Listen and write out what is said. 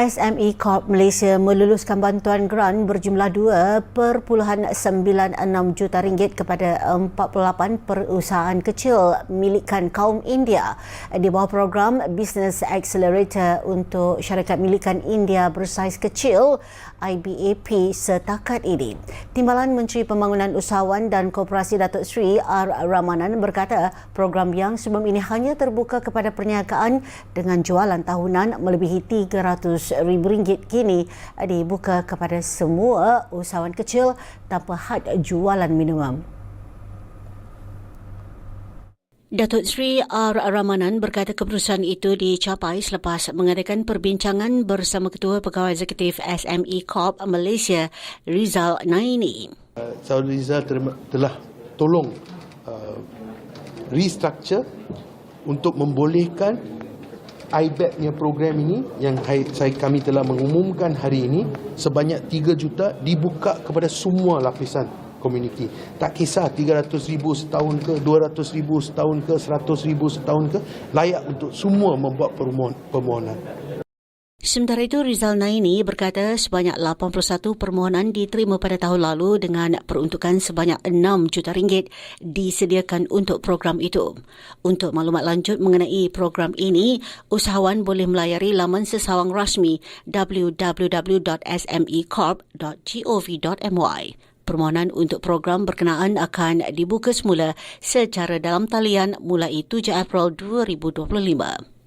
SME Corp Malaysia meluluskan bantuan grant berjumlah 2.96 juta ringgit kepada 48 perusahaan kecil milikan kaum India di bawah program Business Accelerator untuk syarikat milikan India bersaiz kecil IBAP setakat ini. Timbalan Menteri Pembangunan Usahawan dan Koperasi Datuk Seri R. Ramanan berkata program yang sebelum ini hanya terbuka kepada perniagaan dengan jualan tahunan melebihi 300 RM100,000 kini dibuka kepada semua usahawan kecil tanpa had jualan minimum. Datuk Sri R. Ramanan berkata keputusan itu dicapai selepas mengadakan perbincangan bersama Ketua Pegawai Eksekutif SME Corp Malaysia, Rizal Naini. Uh, Saudara Rizal telah tolong uh, restructure untuk membolehkan IBAP-nya program ini yang saya kami telah mengumumkan hari ini sebanyak 3 juta dibuka kepada semua lapisan komuniti. Tak kisah 300 ribu setahun ke, 200 ribu setahun ke, 100 ribu setahun ke, layak untuk semua membuat permohonan. Sementara itu, Rizal Naini berkata sebanyak 81 permohonan diterima pada tahun lalu dengan peruntukan sebanyak 6 juta ringgit disediakan untuk program itu. Untuk maklumat lanjut mengenai program ini, usahawan boleh melayari laman sesawang rasmi www.smecorp.gov.my. Permohonan untuk program berkenaan akan dibuka semula secara dalam talian mulai 7 April 2025.